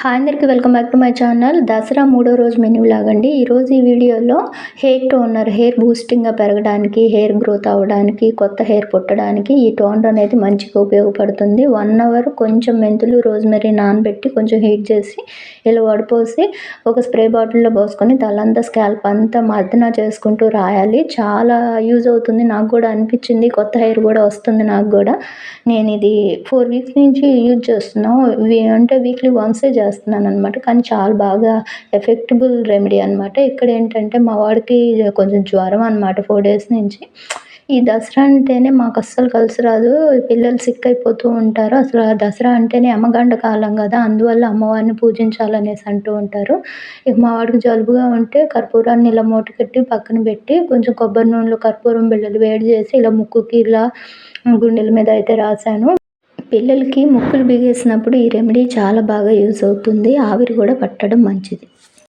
Hi అందరికి welcome back to my channel. Dasara మూడో రోజు మెనూ లాగండి. ఈరోజు ఈ వీడియోలో హెయిర్ టోనర్ హెయిర్ బూస్టింగ్గా పెరగడానికి హెయిర్ గ్రోత్ అవ్వడానికి కొత్త హెయిర్ పుట్టడానికి ఈ టోనర్ అనేది మంచిగా ఉపయోగపడుతుంది. వన్ అవర్ కొంచెం మెంతులు రోజ్మెరీ నానబెట్టి కొంచెం హీట్ చేసి ఇలా వడపోసి ఒక స్ప్రే బాటిల్లో పోసుకొని తలంతా స్కాల్ప్ అంతా మర్దన చేసుకుంటూ రాయాలి. చాలా యూజ్ అవుతుంది. నాకు కూడా అనిపించింది. కొత్త హెయిర్ కూడా వస్తుంది నాకు కూడా. నేను ఇది ఫోర్ వీక్స్ నుంచి యూజ్ చేస్తున్నాను. అంటే వీక్లీ వన్సే చేస్తున్నాను అనమాట కానీ చాలా బాగా ఎఫెక్టబుల్ రెమెడీ అనమాట ఇక్కడ ఏంటంటే మా వాడికి కొంచెం జ్వరం అనమాట ఫోర్ డేస్ నుంచి. ఈ దసరా అంటేనే మాకు అస్సలు కలిసి రాదు. పిల్లలు సిక్ అయిపోతూ ఉంటారు. అసలు ఆ దసరా అంటేనే అమ్మగండ కాలం కదా. అందువల్ల అమ్మవారిని పూజించాలనేసి అంటూ ఉంటారు. ఇక మా వాడికి జలుబుగా ఉంటే కర్పూరాన్ని ఇలా మూట కట్టి పక్కన పెట్టి కొంచెం కొబ్బరి నూనెలో కర్పూరం బిళ్ళలు వేడి చేసి ఇలా ముక్కుకి ఇలా గుండెల మీద అయితే రాశాను. పిల్లలకి ముక్కులు బిగేసినప్పుడు ఈ రెమెడీ చాలా బాగా యూజ్ అవుతుంది. ఆవిరి కూడా పట్టడం మంచిది.